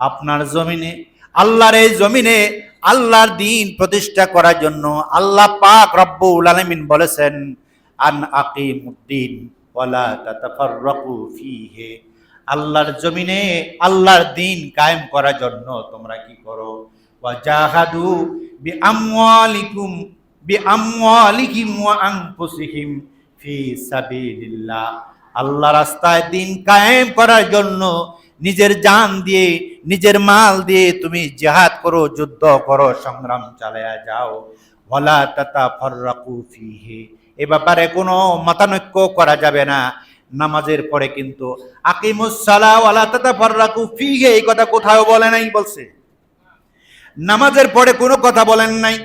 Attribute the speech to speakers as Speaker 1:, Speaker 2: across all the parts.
Speaker 1: আপনার জমিনে, আল্লাহর এই জমিনে আল্লাহর দিন প্রতিষ্ঠা করার জন্য আল্লাহ পাক রব্বুল আলামিন বলেছেন, আন তাতাফাররাকু ফীহি। আল্লাহর জমিনে আল্লাহর দিন কায়েম করার জন্য তোমরা কি করো? ওয়াজাহাদু বিআমওয়ালিকুম, বিআমওয়ালিহিম ওয়া আনফুসিহিম ফি সাবিলিল্লাহ। আল্লাহ রাস্তায় দিন কায়েম করার জন্য নিজের জান দিয়ে নিজের মাল দিয়ে তুমি জেহাদ করো, যুদ্ধ করো, সংগ্রাম চালায়া যাও। ওয়ালা তাতাফাররাকু ফীহি। এ ব্যাপারে কোনো মতানৈক্য করা যাবে না। নামাজের পরে কিন্তু আকিমুসালা ওয়ালা তাতাফাররাকু ফীহি, এই কথা কোথাও বলে নাই, বলছে। নামাজের পরে কোনো কথা বলেন নাই,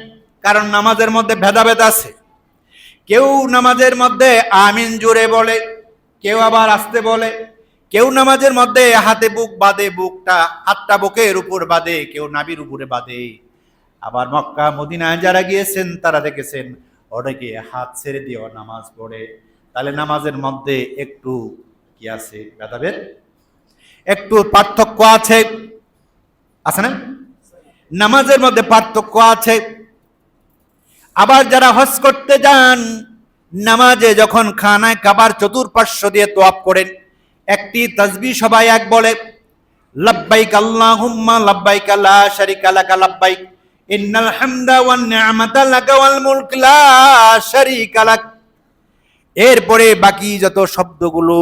Speaker 1: কারণ নামাজের মধ্যে ভেদাভেদ আছে। কেউ নামাজের মধ্যে আমিন জুড়ে বলে, কেউ আবার আসতে বলে কেউ নামাজের মধ্যে হাতে বুক বাঁধে, বুকটা হাতটা বুকের উপর বাঁধে, কেউ নাবির উপরে বাঁধে। আবার মক্কা, মদিনায় যারা গিয়েছেন, তারা দেখেছেন, অনেকে হাত ছেড়ে দিয়েও নামাজ পড়ে। তাহলে নামাজের মধ্যে একটু কি আছে, ভেদাভেদ? একটু পার্থক্য আছে। আছে না? নামাজের মধ্যে পার্থক্য আছে। আবার যারা হজ করতে যান, নামাজে যখন খানায় কাবার চতুর্পার্শ্ব দিয়ে তোয়াপ করেন একটি তসবি সবাই এক বলে, লাব্বাইক আল্লাহুম্মা, লাব্বাইক লা শারিকা লাকা, লাব্বাইক ইন্নাল হামদা ওয়ান নি'মাতা লাকা ওয়াল মুলক, লা শারিকা লাক। এরপরে বাকি যত শব্দগুলো,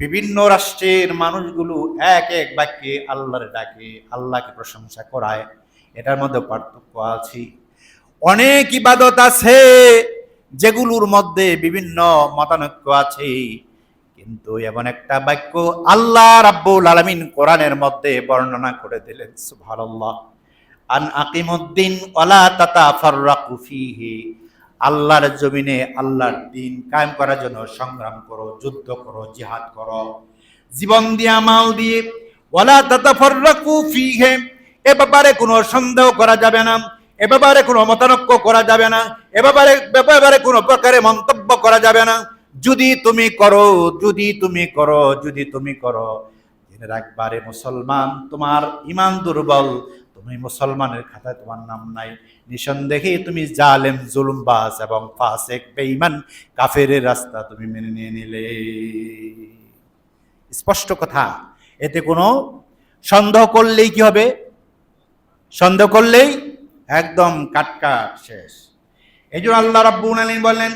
Speaker 1: বিভিন্ন রাষ্ট্রের মানুষগুলো এক এক বাক্যে আল্লাহর ডাকে, আল্লাহকে প্রশংসা করায়। এটার মধ্যে পার্থক্য আছে। অনেক ইবাদত আছে, যেগুলোর মধ্যে বিভিন্ন মতানৈক্য আছে। কিন্তু এমন একটা বাক্য আল্লাহ রাব্বুল আলামিন কোরআনের মধ্যে বর্ণনা করে দিলেন, সুবহানাল্লাহ। আন আকিমুদ্দিন ওয়ালা তাতাফাররাকু ফীহি। আল্লাহর জমিনে আল্লাহর দিন কায়েম করার জন্য সংগ্রাম করো, যুদ্ধ করো, জিহাদ করো। জীবন দিয়ে মাল দিয়ে ওয়ালা তাতাফাররাকু ফীহি। এ ব্যাপারে কোনো সন্দেহ করা যাবে না, এ ব্যাপারে কোনো মতানক্য করা যাবে না, এ ব্যাপারে ব্যাপারে কোনো প্রকারে মন্তব্য করা যাবে না। যদি তুমি করো, যদি তুমি করো, যদি তুমি করো। জেনে রাখবারে মুসলমান, তোমার ইমান দুর্বল। তুমি মুসলমানের খাতায় তোমার নাম নাই। নিঃসন্দেহে তুমি জালেম, জুলুমবাজ এবং ফাসেক, বেঈমান কাফের রাস্তা তুমি মেনে নিয়ে নিলে। স্পষ্ট কথা, এতে কোনো সন্দেহ করলেই কি হবে? সন্দেহ করলেই একদম কাটকাট শেষ। এই জন্য আল্লাহ রাব্বুল আলামিন বললেন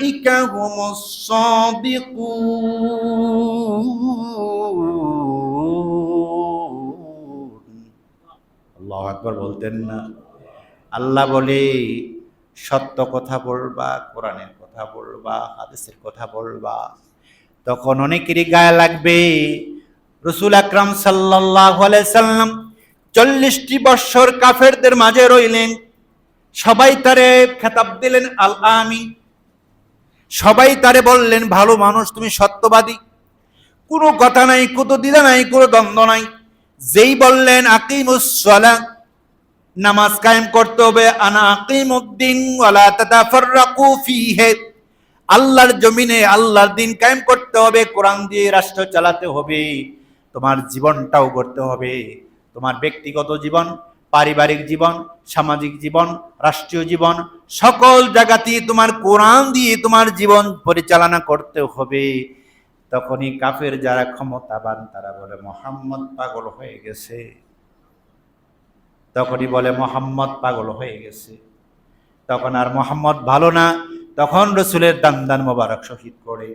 Speaker 1: উলাইকা হুমুস সাদিকুন বলতেন না। আল্লাহ বলে, সত্য কথা বলবা, কোরআনের কথা বলবা, হাদিসের কথা বলবা। তখন অনেকেরই গায়ে লাগবে, রসুল আকরাম সাল্লাম চল্লিশটি বৎসর কাফেরদের মাঝে রইলেন। সবাই তারে খেতাব দিলেন আল আমিন সবাই তারে বললেন, ভালো মানুষ, তুমি সত্যবাদী। কোনো কথা নাই, কোনো দ্বিধা নাই, কোনো দ্বন্দ্ব নাই। যেই বললেন আকিমুসলা নামাজ কায়েম করতে হবে। আনা আকিমুদ্দিন ওয়ালা আল্লাহর জমিনে আল্লাহর দিন কায়েম করতে হবে, কোরআন দিয়ে রাষ্ট্র চালাতে হবে। তোমার জীবনটাও করতে হবে। তোমার ব্যক্তিগত জীবন, পারিবারিক জীবন সামাজিক জীবন, রাষ্ট্রীয় জীবন, সকল জায়গাতেই তোমার কোরআন দিয়ে তোমার জীবন পরিচালনা করতে হবে। তখনই কাফের যারা ক্ষমতাবান, তারা বলে, মোহাম্মদ পাগল হয়ে গেছে। তখনই বলে, মোহাম্মদ পাগল হয়ে গেছে। তখন আর মোহাম্মদ ভালো না। তখন রসুলের দান দান মোবারক শহীদ করে।